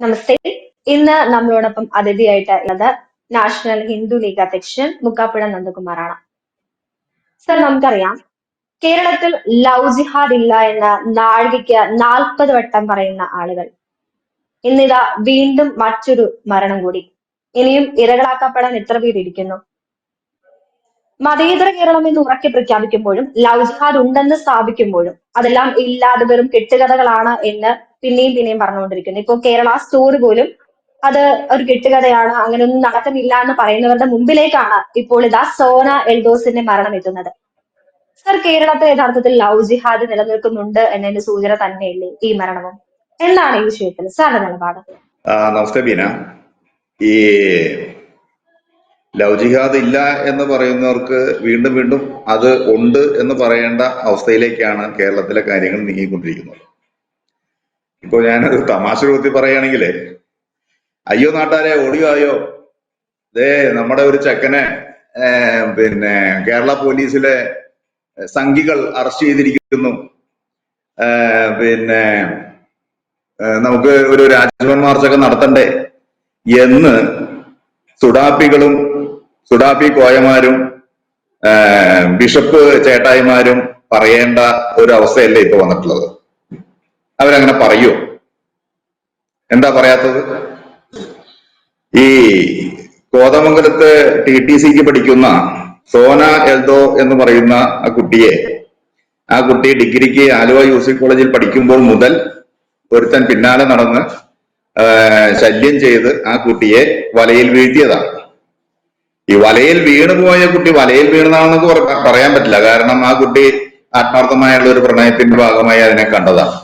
നമസ്തേ. ഇന്ന് നമ്മളോടൊപ്പം അതിഥിയായിട്ട് ഉള്ളത് നാഷണൽ ഹിന്ദു ലീഗ് അധ്യക്ഷൻ മുക്കാപ്പുഴ നന്ദകുമാറാണ്. സർ നമുക്കറിയാം കേരളത്തിൽ ലവ് ജിഹാദ് ഇല്ല എന്ന് നാഴികയ്ക്ക് നാൽപ്പത് വട്ടം പറയുന്ന ആളുകൾ. ഇന്നിതാ വീണ്ടും മറ്റൊരു മരണം കൂടി. ഇനിയും ഇരകളാക്കപ്പെടാൻ എത്ര പേരിയ്ക്കുന്നു മതേതര കേരളം എന്ന് ഉറക്കെ പ്രഖ്യാപിക്കുമ്പോഴും ലൗജിഹാദ് ജിഹാദ് ഉണ്ടെന്ന് സ്ഥാപിക്കുമ്പോഴും അതെല്ലാം ഇല്ലാതെ വെറും കെട്ടുകഥകളാണ് എന്ന് പിന്നെയും പിന്നെയും പറഞ്ഞുകൊണ്ടിരിക്കുന്നു ഇപ്പൊ കേരള സ്റ്റോറി പോലും അത് ഒരു കെട്ടുകഥയാണ് അങ്ങനെയൊന്നും നടക്കുന്നില്ല എന്ന് പറയുന്നവരുടെ മുമ്പിലേക്കാണ് ഇപ്പോൾ ഇതാ സോന എൽദോസിന്റെ മരണം എത്തുന്നത്. സർ കേരളത്തെ യഥാർത്ഥത്തിൽ ലവ് ജിഹാദ് നിലനിൽക്കുന്നുണ്ട് എന്നതിന്റെ സൂചന തന്നെയല്ലേ ഈ മരണവും? എന്താണ് ഈ വിഷയത്തിൽ സാറിന്റെ നിലപാട്? നമസ്തേ ബീന. ഈ ലവ് ജിഹാദ് ഇല്ല എന്ന് പറയുന്നവർക്ക് വീണ്ടും വീണ്ടും അത് ഉണ്ട് എന്ന് പറയേണ്ട അവസ്ഥയിലേക്കാണ് കേരളത്തിലെ കാര്യങ്ങൾ നീങ്ങിക്കൊണ്ടിരിക്കുന്നത്. ഇപ്പൊ ഞാനത് തമാശ രൂപത്തിൽ പറയുകയാണെങ്കിൽ അയ്യോ നാട്ടാരെ ഓടിയോ ദേ നമ്മുടെ ഒരു ചെക്കനെ പിന്നെ കേരള പോലീസിലെ സംഘികൾ അറസ്റ്റ് ചെയ്തിരിക്കുന്നു. പിന്നെ നമുക്ക് ഒരു രാജ്ഭവൻ മാർച്ചൊക്കെ നടത്തണ്ടേ എന്ന് സുഡാപ്പികളും സുഡാപ്പി കോയമാരും ബിഷപ്പ് ചേട്ടായിമാരും പറയേണ്ട ഒരു അവസ്ഥയല്ലേ ഇപ്പൊ വന്നിട്ടുള്ളത്. അവരങ്ങനെ പറയൂ. എന്താ പറയാത്തത്? ഈ കോതമംഗലത്ത് ടി ടി സിക്ക് പഠിക്കുന്ന സോന എൽദോ എന്ന് പറയുന്ന ആ കുട്ടിയെ ആ കുട്ടി ഡിഗ്രിക്ക് ആലുവ യൂസി കോളേജിൽ പഠിക്കുമ്പോൾ മുതൽ ഒരുത്തൻ പിന്നാലെ നടന്ന് ശല്യം ചെയ്ത് ആ കുട്ടിയെ വലയിൽ വീഴ്ത്തിയതാണ്. ഈ വലയിൽ വീണുപോയ കുട്ടി വലയിൽ വീണതാണെന്ന് പറയാൻ പറ്റില്ല. കാരണം ആ കുട്ടി ആത്മാർത്ഥമായുള്ള ഒരു പ്രണയത്തിന്റെ ഭാഗമായി അതിനെ കണ്ടതാണ്.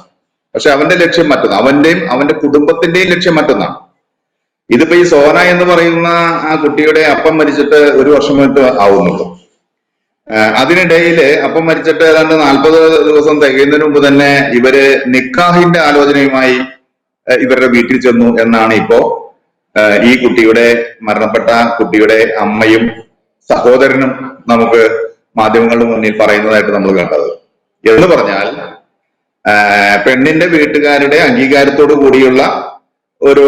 പക്ഷെ അവന്റെ ലക്ഷ്യം മറ്റൊന്ന് അവന്റെയും അവന്റെ കുടുംബത്തിന്റെയും ലക്ഷ്യം മറ്റൊന്നാണ്. ഇതിപ്പോ ഈ സോന എന്ന് പറയുന്ന ആ കുട്ടിയുടെ അപ്പം മരിച്ചിട്ട് ഒരു വർഷം മുന്നിട്ട് ആവുന്നുള്ളൂ. അതിനിടയിൽ അപ്പം മരിച്ചിട്ട് ഏതാണ്ട് നാൽപ്പത് ദിവസം തികയുന്നതിന് മുമ്പ് തന്നെ ഇവർ നിക്കാഹിന്റെ ആലോചനയുമായി ഇവരുടെ വീട്ടിൽ ചെന്നു എന്നാണ് ഇപ്പോ ഈ കുട്ടിയുടെ മരണപ്പെട്ട കുട്ടിയുടെ അമ്മയും സഹോദരനും നമുക്ക് മാധ്യമങ്ങളുടെ മുന്നിൽ പറയുന്നതായിട്ട് നമ്മൾ കണ്ടത്. എന്ന് പറഞ്ഞാൽ പെണ്ണിന്റെ വീട്ടുകാരുടെ അംഗീകാരത്തോടു കൂടിയുള്ള ഒരു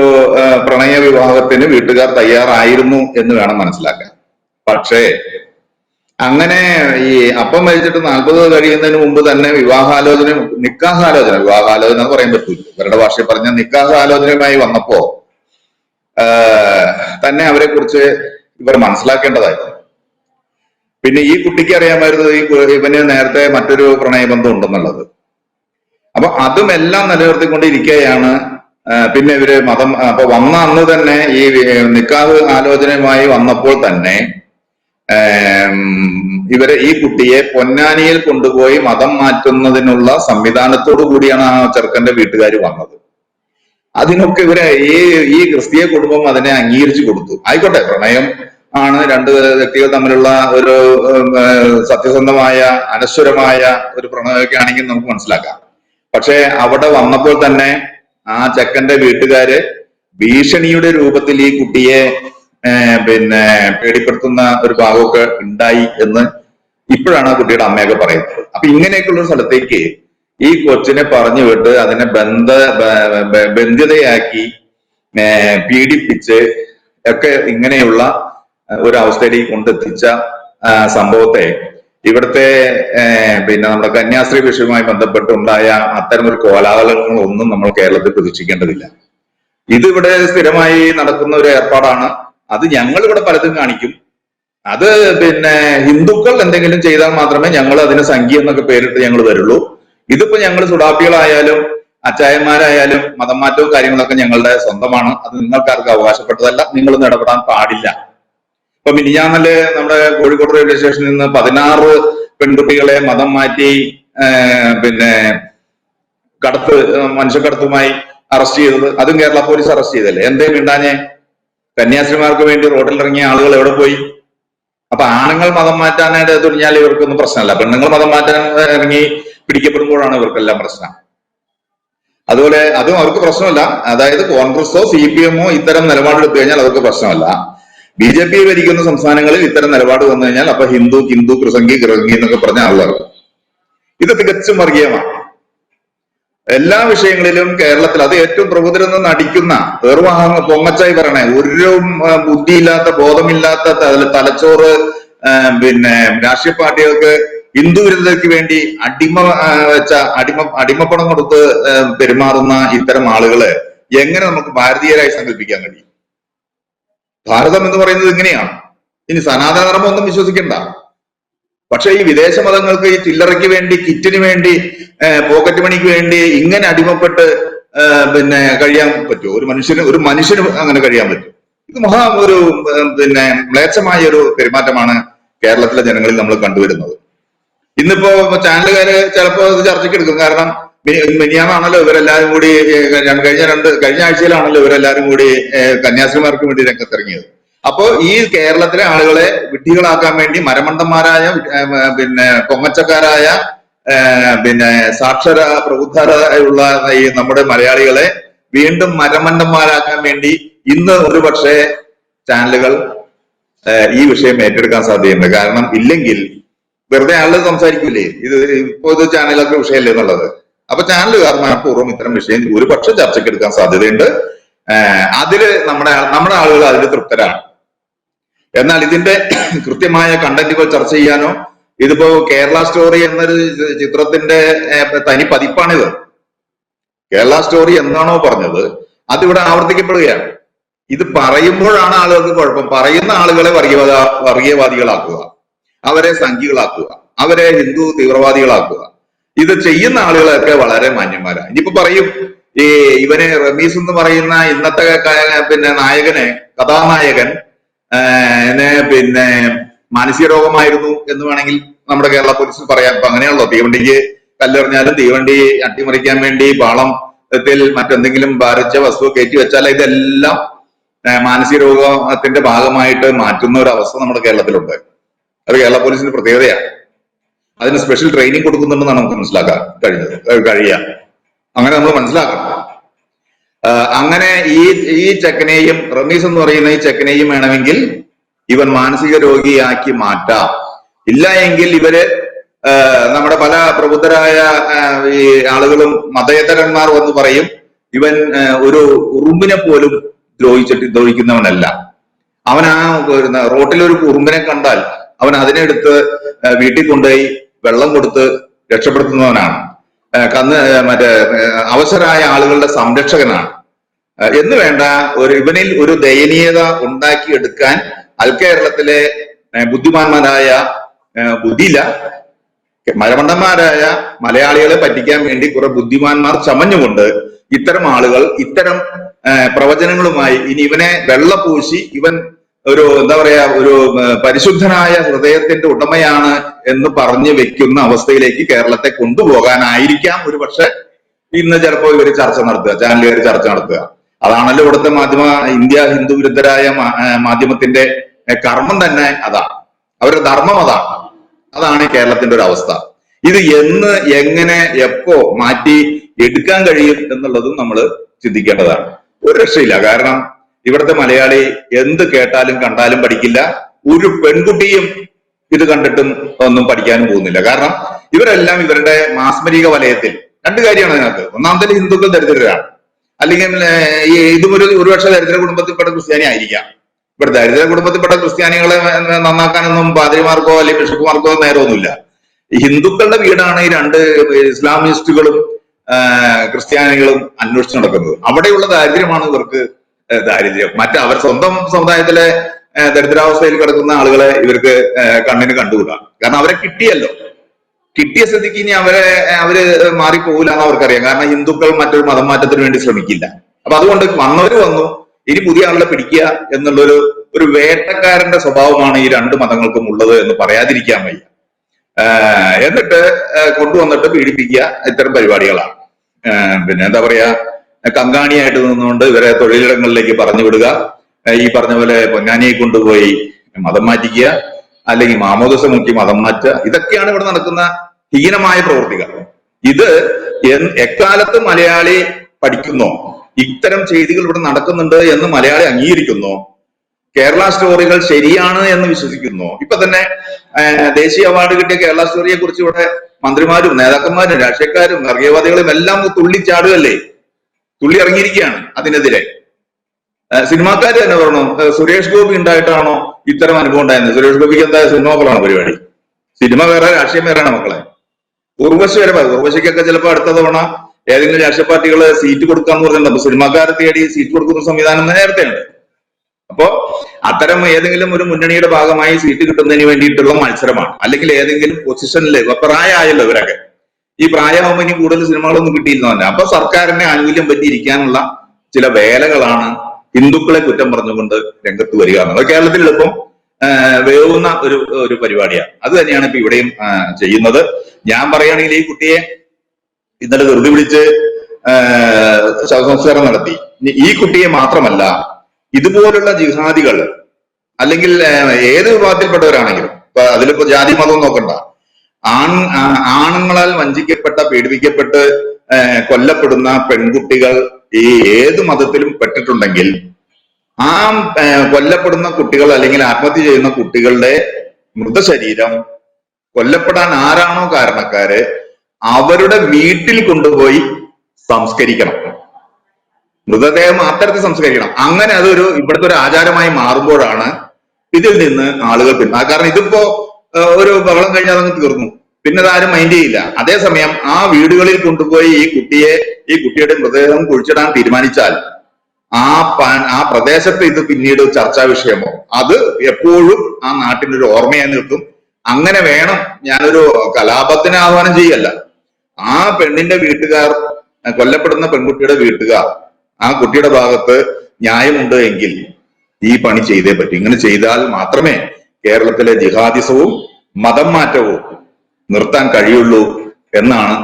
പ്രണയ വിവാഹത്തിന് വീട്ടുകാർ തയ്യാറായിരുന്നു എന്ന് വേണം മനസ്സിലാക്കാൻ. പക്ഷേ അങ്ങനെ ഈ അപ്പം മരിച്ചിട്ട് നാൽപ്പത് കഴിയുന്നതിന് മുമ്പ് തന്നെ വിവാഹാലോചന നിക്കാഹാലോചന വിവാഹാലോചന എന്ന് പറയാൻ പറ്റില്ല ഇവരുടെ ഭാഷയിൽ പറഞ്ഞ നിക്കാഹാലോചനയുമായി വന്നപ്പോ തന്നെ അവരെ കുറിച്ച് ഇവർ മനസ്സിലാക്കേണ്ടതായിരുന്നു പിന്നെ ഈ കുട്ടിക്ക് അറിയാമായിരുന്നു ഈ ഇവന് നേരത്തെ മറ്റൊരു പ്രണയബന്ധം ഉണ്ടെന്നുള്ളത്. അപ്പൊ അതും എല്ലാം നിലനിർത്തിക്കൊണ്ടിരിക്കുകയാണ് പിന്നെ ഇവർ മതം അപ്പൊ വന്ന അന്ന് തന്നെ ഈ നിക്കാവ് ആലോചനയുമായി വന്നപ്പോൾ തന്നെ ഇവർ ഈ കുട്ടിയെ പൊന്നാനിയിൽ കൊണ്ടുപോയി മതം മാറ്റുന്നതിനുള്ള സംവിധാനത്തോടു കൂടിയാണ് ആ ചെറുക്കന്റെ വീട്ടുകാർ വന്നത്. അതിനൊക്കെ ഇവരെ ഈ ഈ ക്രിസ്തീയ കുടുംബം അതിനെ അംഗീകരിച്ചു കൊടുത്തു. ആയിക്കോട്ടെ പ്രണയം ആണ് രണ്ട് വ്യക്തികൾ തമ്മിലുള്ള ഒരു സത്യസന്ധമായ അനശ്വരമായ ഒരു പ്രണയമൊക്കെ ആണെങ്കിൽ നമുക്ക് മനസ്സിലാക്കാം. പക്ഷെ അവിടെ വന്നപ്പോൾ തന്നെ ആ ചെക്കന്റെ വീട്ടുകാര് ഭീഷണിയുടെ രൂപത്തിൽ ഈ കുട്ടിയെ പിന്നെ പേടിപ്പെടുത്തുന്ന ഒരു ഭാഗമൊക്കെ ഉണ്ടായി എന്ന് ഇപ്പോഴാണ് ആ കുട്ടിയുടെ അമ്മയൊക്കെ പറയുന്നത്. അപ്പൊ ഇങ്ങനെയൊക്കെയുള്ള ഒരു സ്ഥലത്തേക്ക് ഈ കൊച്ചിനെ പറഞ്ഞു വിട്ട് അതിനെ ബന്ധ ബന്ധിതയാക്കി പീഡിപ്പിച്ച് ഒക്കെ ഇങ്ങനെയുള്ള ഒരു അവസ്ഥയിലേക്ക് കൊണ്ടെത്തിച്ച സംഭവത്തെ ഇവിടുത്തെ പിന്നെ നമ്മുടെ കന്യാസ്ത്രീ വിഷയവുമായി ബന്ധപ്പെട്ടുണ്ടായ അത്തരമൊരു കോലാഹലങ്ങളൊന്നും നമ്മൾ കേരളത്തിൽ പ്രതീക്ഷിക്കേണ്ടതില്ല. ഇതിവിടെ സ്ഥിരമായി നടക്കുന്ന ഒരു ഏർപ്പാടാണ്. അത് ഞങ്ങൾ ഇവിടെ പലതും കാണിക്കും. അത് പിന്നെ ഹിന്ദുക്കൾ എന്തെങ്കിലും ചെയ്താൽ മാത്രമേ ഞങ്ങൾ അതിന് സംഖ്യ എന്നൊക്കെ പേരിട്ട് ഞങ്ങൾ വരുള്ളൂ. ഇതിപ്പോ ഞങ്ങൾ സുഡാപ്പികളായാലും അച്ചായന്മാരായാലും മതം മാറ്റവും കാര്യങ്ങളൊക്കെ ഞങ്ങളുടെ സ്വന്തമാണ്. അത് നിങ്ങൾക്കാർക്ക് അവകാശപ്പെട്ടതല്ല. നിങ്ങളൊന്നും ഇടപെടാൻ പാടില്ല. ഇപ്പൊ മിനിഞ്ഞാന്നൽ നമ്മുടെ കോഴിക്കോട് റെയിൽവേ സ്റ്റേഷനിൽ നിന്ന് പതിനാറ് പെൺകുട്ടികളെ മതം മാറ്റി പിന്നെ കടത്ത് മനുഷ്യക്കടത്തുമായി അറസ്റ്റ് ചെയ്തത്. അതും കേരള പോലീസ് അറസ്റ്റ് ചെയ്തല്ലേ? എന്തേ മിണ്ടാഞ്ഞേ? കന്യാസ്ത്രീമാർക്ക് വേണ്ടി റോഡിൽ ഇറങ്ങിയ ആളുകൾ എവിടെ പോയി? അപ്പൊ ആണുങ്ങൾ മതം മാറ്റാനായിട്ട് തുനിഞ്ഞാൽ ഇവർക്കൊന്നും പ്രശ്നമല്ല. പെണ്ണുങ്ങൾ മതം മാറ്റാൻ ഇറങ്ങി പിടിക്കപ്പെടുമ്പോഴാണ് ഇവർക്കെല്ലാം പ്രശ്നം. അതുപോലെ അതും അവർക്ക് പ്രശ്നമല്ല. അതായത് കോൺഗ്രസോ സി പി എമ്മോ ഇത്തരം നിലപാടെടുത്തു കഴിഞ്ഞാൽ അവർക്ക് പ്രശ്നമല്ല. ബി ജെ പി ഭരിക്കുന്ന സംസ്ഥാനങ്ങളിൽ ഇത്തരം നിലപാട് വന്നു കഴിഞ്ഞാൽ അപ്പൊ ഹിന്ദു ഹിന്ദു കൃസംഗി കൃസംഗി എന്നൊക്കെ പറഞ്ഞ ആളുകൾ ഇത് തികച്ചും വർഗീയമാണ്. എല്ലാ വിഷയങ്ങളിലും കേരളത്തിൽ അത് ഏറ്റവും പ്രബുദ്ധരെന്ന് നടിക്കുന്ന ഏർവാഹ പൊങ്ങച്ചായി പറയണേ ഒരു ബുദ്ധിയില്ലാത്ത ബോധമില്ലാത്ത തലച്ചോറ് പിന്നെ രാഷ്ട്രീയ പാർട്ടികൾക്ക് ഹിന്ദു വിരുദ്ധതയ്ക്ക് വേണ്ടി അടിമ വെച്ച അടിമ അടിമപ്പണം കൊടുത്ത് പെരുമാറുന്ന ഇത്തരം ആളുകളെ എങ്ങനെ നമുക്ക് ഭാരതീയരായി സങ്കല്പിക്കാൻ കഴിയും? ഭാരതം എന്ന് പറയുന്നത് ഇങ്ങനെയാണ്. ഇനി സനാതന ധർമ്മം ഒന്നും വിശ്വസിക്കണ്ട. പക്ഷെ ഈ വിദേശ മതങ്ങൾക്ക് ഈ ചില്ലറയ്ക്ക് വേണ്ടി കിറ്റിന് വേണ്ടി പോക്കറ്റ് മണിക്ക് വേണ്ടി ഇങ്ങനെ അടിമപ്പെട്ട് പിന്നെ കഴിയാൻ പറ്റുമോ? ഒരു മനുഷ്യന് ഒരു മനുഷ്യന് അങ്ങനെ കഴിയാൻ പറ്റും ഇത് മഹാ ഒരു പിന്നെ മ്ലേച്ഛമായ ഒരു പെരുമാറ്റമാണ് കേരളത്തിലെ ജനങ്ങളിൽ നമ്മൾ കണ്ടുവരുന്നത്. ഇന്നിപ്പോ ചാനലുകാര് ചിലപ്പോ ഇത് ചർച്ചയ്ക്ക് എടുക്കും. കാരണം മിനിയാണല്ലോ ഇവരെല്ലാരും കൂടി കഴിഞ്ഞ രണ്ട് കഴിഞ്ഞ ആഴ്ചയിലാണല്ലോ ഇവരെല്ലാരും കൂടി കന്യാസ്ത്രീമാർക്ക് വേണ്ടി രംഗത്തിറങ്ങിയത്. അപ്പോ ഈ കേരളത്തിലെ ആളുകളെ വിഡ്ഢികളാക്കാൻ വേണ്ടി മരമണ്ടന്മാരായ പിന്നെ പൊങ്ങച്ചക്കാരായ പിന്നെ സാക്ഷര പ്രബുദ്ധരായുള്ള ഈ നമ്മുടെ മലയാളികളെ വീണ്ടും മരമണ്ടന്മാരാക്കാൻ വേണ്ടി ഇന്ന് ഒരു പക്ഷേ ചാനലുകൾ ഈ വിഷയം ഏറ്റെടുക്കാൻ സാധ്യതയുണ്ട്. കാരണം ഇല്ലെങ്കിൽ വെറുതെ ആളുകൾ സംസാരിക്കൂലേ? ഇത് ഇപ്പോ ഇത് ചാനലൊക്കെ വിഷയമല്ലേ എന്നുള്ളത്. അപ്പൊ ചാനലുകാർ പൂർവം ഇത്തരം വിഷയം ഒരു പക്ഷെ ചർച്ചയ്ക്ക് എടുക്കാൻ സാധ്യതയുണ്ട്. അതിൽ നമ്മുടെ നമ്മുടെ ആളുകൾ അതിൽ തൃപ്തരാണ്. എന്നാൽ ഇതിന്റെ കൃത്യമായ കണ്ടന്റുകൾ ചർച്ച ചെയ്യാനോ ഇതിപ്പോ കേരള സ്റ്റോറി എന്നൊരു ചിത്രത്തിന്റെ തനി പതിപ്പാണിത്. കേരള സ്റ്റോറി എന്താണോ പറഞ്ഞത്? അതിവിടെ ആവർത്തിക്കപ്പെടുകയാണ്. ഇത് പറയുമ്പോഴാണ് ആളുകൾക്ക് കുഴപ്പം. പറയുന്ന ആളുകളെ വർഗീയവാദ വർഗീയവാദികളാക്കുക. അവരെ സംഘികളാക്കുക അവരെ ഹിന്ദു തീവ്രവാദികളാക്കുക. ഇത് ചെയ്യുന്ന ആളുകളൊക്കെ വളരെ മാന്യന്മാരാണ് ഇനിയിപ്പോ പറയും ഈ ഇവനെ റമീസ് എന്ന് പറയുന്ന ഇന്നത്തെ പിന്നെ നായകനെ കഥാനായകൻ പിന്നെ മാനസിക രോഗമായിരുന്നു എന്ന് വേണമെങ്കിൽ നമ്മുടെ കേരള പോലീസിൽ പറയാം. അപ്പൊ അങ്ങനെയാണല്ലോ. തീവണ്ടിക്ക് കല്ലെറിഞ്ഞാലും തീവണ്ടി അട്ടിമറിക്കാൻ വേണ്ടി പാളത്തിൽ മറ്റെന്തെങ്കിലും ഭാരിച്ച വസ്തു കയറ്റി വെച്ചാൽ ഇതെല്ലാം മാനസിക രോഗത്തിന്റെ ഭാഗമായിട്ട് മാറ്റുന്ന ഒരു അവസ്ഥ നമ്മുടെ കേരളത്തിലുണ്ട്. അത് കേരള പോലീസിന്റെ പ്രത്യേകതയാണ്. അതിന് സ്പെഷ്യൽ ട്രെയിനിങ് കൊടുക്കുന്നുണ്ടെന്നാണ് നമുക്ക് മനസ്സിലാക്കാൻ കഴിഞ്ഞത് കഴിയുക. അങ്ങനെ നമ്മൾ മനസ്സിലാക്കണം. അങ്ങനെ ഈ ഈ ചെക്കനെയും റമീസ് എന്ന് പറയുന്ന ഈ ചെക്കനെയും വേണമെങ്കിൽ ഇവൻ മാനസിക രോഗിയാക്കി മാറ്റാം. ഇല്ല എങ്കിൽ ഇവർ നമ്മുടെ പല പ്രബുദ്ധരായ ഈ ആളുകളും മതേതരന്മാർ വന്ന് പറയും ഇവൻ ഒരു ഉറുമ്പിനെ പോലും ദ്രോഹിച്ചിട്ട് ദ്രോഹിക്കുന്നവനല്ല. അവൻ ആ റോട്ടിൽ ഒരു ഉറുമ്പിനെ കണ്ടാൽ അവൻ അതിനെടുത്ത് വീട്ടിൽ കൊണ്ടുപോയി വെള്ളം കൊടുത്ത് രക്ഷപ്പെടുത്തുന്നവനാണ്. കന്ന് മറ്റേ അവസരായ ആളുകളുടെ സംരക്ഷകനാണ്. എന്ന് വേണ്ട ഒരു ഇവനിൽ ഒരു ദയനീയത ഉണ്ടാക്കിയെടുക്കാൻ അൽ കേരളത്തിലെ ബുദ്ധിമാന്മാരായ ബുദ്ധിയില്ല. മഴമണ്ടന്മാരായ മലയാളികളെ പറ്റിക്കാൻ വേണ്ടി കുറെ ബുദ്ധിമാന്മാർ ചമഞ്ഞുകൊണ്ട് ഇത്തരം ആളുകൾ ഇത്തരം പ്രവചനങ്ങളുമായി ഇനി ഇവനെ വെള്ളപൂശി ഇവൻ ഒരു എന്താ പറയാ ഒരു പരിശുദ്ധനായ ഹൃദയത്തിന്റെ ഉടമയാണ് എന്ന് പറഞ്ഞു വെക്കുന്ന അവസ്ഥയിലേക്ക് കേരളത്തെ കൊണ്ടുപോകാനായിരിക്കാം ഒരു പക്ഷെ ഇന്ന് ചിലപ്പോ ഇവർ ചർച്ച നടത്തുക ചാനലുകാർ ചർച്ച നടത്തുക. അതാണല്ലോ ഇവിടുത്തെ മാധ്യമ ഇന്ത്യ ഹിന്ദു വിരുദ്ധരായ മാധ്യമത്തിന്റെ കർമ്മം തന്നെ അതാണ് അവരുടെ ധർമ്മം അതാണ് അതാണ് കേരളത്തിന്റെ ഒരു അവസ്ഥ. ഇത് എന്ന് എങ്ങനെ എപ്പോ മാറ്റി എടുക്കാൻ കഴിയും എന്നുള്ളതും നമ്മൾ ചിന്തിക്കേണ്ടതാണ്. ഒരു രക്ഷയില്ല. കാരണം ഇവിടുത്തെ മലയാളി എന്ത് കേട്ടാലും കണ്ടാലും പഠിക്കില്ല. ഒരു പെൺകുട്ടിയും ഇത് കണ്ടിട്ടും ഒന്നും പഠിക്കാനും പോകുന്നില്ല. കാരണം ഇവരെല്ലാം ഇവരുടെ മാസ്മരിക വലയത്തിൽ രണ്ട് കാര്യമാണ് അതിനകത്ത്. ഒന്നാമത്തെ ഹിന്ദുക്കൾ ദരിദ്രരാണ്. അല്ലെങ്കിൽ ഇതും ഒരു ഒരുപക്ഷെ ദരിദ്ര കുടുംബത്തിൽപ്പെട്ട ക്രിസ്ത്യാനി ആയിരിക്കാം. ഇവിടെ ദരിദ്ര കുടുംബത്തിൽപ്പെട്ട ക്രിസ്ത്യാനികളെ നന്നാക്കാനൊന്നും പാതിരിമാർക്കോ അല്ലെങ്കിൽ ബിഷപ്പുമാർക്കോ നേരമൊന്നുമില്ല. ഹിന്ദുക്കളുടെ വീടാണ് ഈ രണ്ട് ഇസ്ലാമിസ്റ്റുകളും ക്രിസ്ത്യാനികളും അന്വേഷിച്ച് നടക്കുന്നത്. അവിടെയുള്ള ദാരിദ്ര്യമാണ് ഇവർക്ക് ദാരിദ്ര്യം. മറ്റ് അവർ സ്വന്തം സമുദായത്തിലെ ദരിദ്രാവസ്ഥയിൽ കിടക്കുന്ന ആളുകളെ ഇവർക്ക് കണ്ണിന് കണ്ടുകൂടാ. കാരണം അവരെ കിട്ടിയല്ലോ. കിട്ടിയ സ്ഥിതിക്ക് ഇനി അവരെ അവർ മാറിപ്പോകില്ല എന്ന് അവർക്കറിയാം. കാരണം ഹിന്ദുക്കൾ മറ്റൊരു മതം മാറ്റത്തിന് വേണ്ടി ശ്രമിക്കില്ല. അപ്പൊ അതുകൊണ്ട് വന്നവര് വന്നു. ഇനി പുതിയ ആളുകളെ പിടിക്കുക എന്നുള്ളൊരു ഒരു വേട്ടക്കാരന്റെ സ്വഭാവമാണ് ഈ രണ്ട് മതങ്ങൾക്കും ഉള്ളത് എന്ന് പറയാതിരിക്കാൻ വയ്യ. എന്നിട്ട് കൊണ്ടുവന്നിട്ട് പീഡിപ്പിക്കുക ഇത്തരം പരിപാടികളാണ്. പിന്നെ എന്താ പറയാ കങ്കാണിയായിട്ട് നിന്നുകൊണ്ട് ഇവരെ തൊഴിലിടങ്ങളിലേക്ക് പറഞ്ഞു വിടുക. ഈ പറഞ്ഞ പോലെ പൊന്നാനിയെ കൊണ്ടുപോയി മതം മാറ്റിക്കുക അല്ലെങ്കിൽ മാമോദിസ മുക്കി മതം മാറ്റുക. ഇതൊക്കെയാണ് ഇവിടെ നടക്കുന്ന ഹീനമായ പ്രവൃത്തികൾ ഇത് എക്കാലത്ത് മലയാളി പഠിക്കുന്നോ. ഇത്തരം ചെയ്തികൾ ഇവിടെ നടക്കുന്നുണ്ട് എന്ന് മലയാളി അംഗീകരിക്കുന്നു. കേരള സ്റ്റോറികൾ ശരിയാണ് എന്ന് വിശ്വസിക്കുന്നു. ഇപ്പൊ തന്നെ ദേശീയ അവാർഡ് കിട്ടിയ കേരള സ്റ്റോറിയെ കുറിച്ച് ഇവിടെ മന്ത്രിമാരും നേതാക്കന്മാരും രാഷ്ട്രീയക്കാരും വർഗീയവാദികളും എല്ലാം തുള്ളിച്ചാടുകയല്ലേ? തുള്ളി ഇറങ്ങിയിരിക്കുകയാണ് അതിനെതിരെ സിനിമാക്കാർ തന്നെ പറഞ്ഞു സുരേഷ് ഗോപി ഉണ്ടായിട്ടാണോ ഇത്തരം അനുഭവം ഉണ്ടായിരുന്നത്? സുരേഷ് ഗോപിക്ക് എന്താ സിനിമ പോലാണ് പരിപാടി? സിനിമ വേറെ രാഷ്ട്രീയം വേറെയാണ് മക്കളെ. ഉർവശി വരെ ഉർവശിക്കൊക്കെ ചിലപ്പോൾ അടുത്ത തവണ ഏതെങ്കിലും രാഷ്ട്രീയ പാർട്ടികൾ സീറ്റ് കൊടുക്കാന്ന് പറഞ്ഞിട്ടുണ്ട്. അപ്പൊ സിനിമാക്കാരെ തേടി സീറ്റ് കൊടുക്കുന്ന സംവിധാനം നേരത്തെ ഉണ്ട് അപ്പോ അത്തരം ഏതെങ്കിലും ഒരു മുന്നണിയുടെ ഭാഗമായി സീറ്റ് കിട്ടുന്നതിന് വേണ്ടിയിട്ടുള്ള മത്സരമാണ്. അല്ലെങ്കിൽ ഏതെങ്കിലും പൊസിഷനിൽ പ്രായമായല്ലോ ഇവരൊക്കെ ഈ പ്രായമാകുമ്പോൾ ഇനി കൂടുതൽ സിനിമകളൊന്നും കിട്ടിയിരുന്നതല്ല അപ്പൊ സർക്കാരിനെ ആനുകൂല്യം പറ്റിയിരിക്കാനുള്ള ചില വേലകളാണ് ഹിന്ദുക്കളെ കുറ്റം പറഞ്ഞുകൊണ്ട് രംഗത്ത് വരിക എന്നുള്ളത്. കേരളത്തിൽ എളുപ്പം വേവുന്ന ഒരു ഒരു പരിപാടിയാണ്. അത് തന്നെയാണ് ഇപ്പൊ ഇവിടെയും ചെയ്യുന്നത്. ഞാൻ പറയുകയാണെങ്കിൽ ഈ കുട്ടിയെ ഇന്നലെ വെറുതെ പിടിച്ച് ശവസംസ്കാരം നടത്തി. ഈ കുട്ടിയെ മാത്രമല്ല ഇതുപോലുള്ള ജിഹാദികൾ അല്ലെങ്കിൽ ഏത് വിഭാഗത്തിൽപ്പെട്ടവരാണെങ്കിലും അതിലിപ്പോ ജാതി മതം നോക്കണ്ട. ആൺ ആണുങ്ങളാൽ വഞ്ചിക്കപ്പെട്ട പീഡിപ്പിക്കപ്പെട്ട് കൊല്ലപ്പെടുന്ന പെൺകുട്ടികൾ ഈ ഏത് മതത്തിലും പെട്ടിട്ടുണ്ടെങ്കിൽ ആ കൊല്ലപ്പെടുന്ന കുട്ടികൾ അല്ലെങ്കിൽ ആത്മഹത്യ ചെയ്യുന്ന കുട്ടികളുടെ മൃതശരീരം കൊല്ലപ്പെടാൻ ആരാണോ കാരണക്കാര് അവരുടെ വീട്ടിൽ കൊണ്ടുപോയി സംസ്കരിക്കണം. മൃതദേഹം അത്തരത്തിൽ സംസ്കരിക്കണം. അങ്ങനെ അതൊരു ഇവിടുത്തെ ഒരു ആചാരമായി മാറുമ്പോഴാണ് ഇതിൽ നിന്ന് ആളുകൾ പിന്മാ കാരണം ഇതിപ്പോ ഒരു ബഹളം കഴിഞ്ഞാൽ അങ്ങ് തീർന്നു. പിന്നെ അതാരും മൈൻഡ് ചെയ്യില്ല. അതേസമയം ആ വീടുകളിൽ കൊണ്ടുപോയി ഈ കുട്ടിയെ ഈ കുട്ടിയുടെ മൃതദേഹം കുഴിച്ചിടാൻ തീരുമാനിച്ചാൽ ആ ആ പ്രദേശത്ത് ഇത് പിന്നീട് ചർച്ചാ വിഷയമോ? അത് എപ്പോഴും ആ നാട്ടിനൊരു ഓർമ്മയായി നിൽക്കും. അങ്ങനെ വേണം ഞാനൊരു കലാപത്തിന് ആഹ്വാനം ചെയ്യല്ല. ആ പെണ്ണിന്റെ വീട്ടുകാർ കൊല്ലപ്പെടുന്ന പെൺകുട്ടിയുടെ വീട്ടുകാർ ആ കുട്ടിയുടെ ഭാഗത്ത് ന്യായമുണ്ട് എങ്കിൽ ഈ പണി ചെയ്തേ പറ്റൂ. ഇങ്ങനെ ചെയ്താൽ മാത്രമേ കേരളത്തിലെ ജിഹാദിസവും മതം മാറ്റവും നിർത്താൻ കഴിയുള്ളൂ എന്നാണ്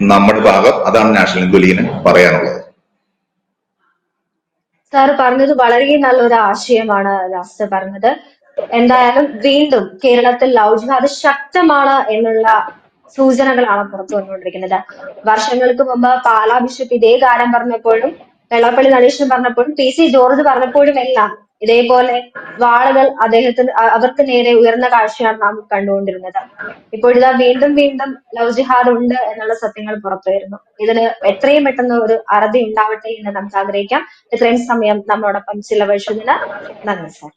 നമ്മുടെ ഭാഗം. അതാണ് നാഷണൽ ഹിന്ദു ലീഗിന് പറയാനുള്ളത്. സാർ പറഞ്ഞത് വളരെ നല്ലൊരു ആശയമാണ് ലാസ്റ്റ് പറഞ്ഞത്. എന്തായാലും വീണ്ടും കേരളത്തിൽ ലവ് ജിഹാദ് ശക്തമാണ് എന്നുള്ള സൂചനകളാണ് പുറത്തു വന്നുകൊണ്ടിരിക്കുന്നത്. വർഷങ്ങൾക്ക് മുമ്പ് പാലാ ബിഷപ്പ് ഇതേ കാര്യം പറഞ്ഞപ്പോഴും വെള്ളാപ്പള്ളി നടേശൻ പറഞ്ഞപ്പോഴും പി സി ജോർജ് പറഞ്ഞപ്പോഴും എല്ലാം ഇതേപോലെ വാളുകൾ അദ്ദേഹത്തിന് അവർക്ക് നേരെ ഉയർന്ന കാഴ്ചയാണ് നാം കണ്ടുകൊണ്ടിരുന്നത്. ഇപ്പോഴിതാ വീണ്ടും വീണ്ടും ലവ് ജിഹാദ് ഉണ്ട് എന്നുള്ള സത്യങ്ങൾ പുറത്തു വരുന്നു. ഇതിന് എത്രയും പെട്ടെന്ന് ഒരു അറുതി ഉണ്ടാവട്ടെ എന്ന് നമുക്ക് ആഗ്രഹിക്കാം. ഇത്രയും സമയം നമ്മളോടൊപ്പം ചിലവഴിച്ചതിന് നന്ദി സാർ.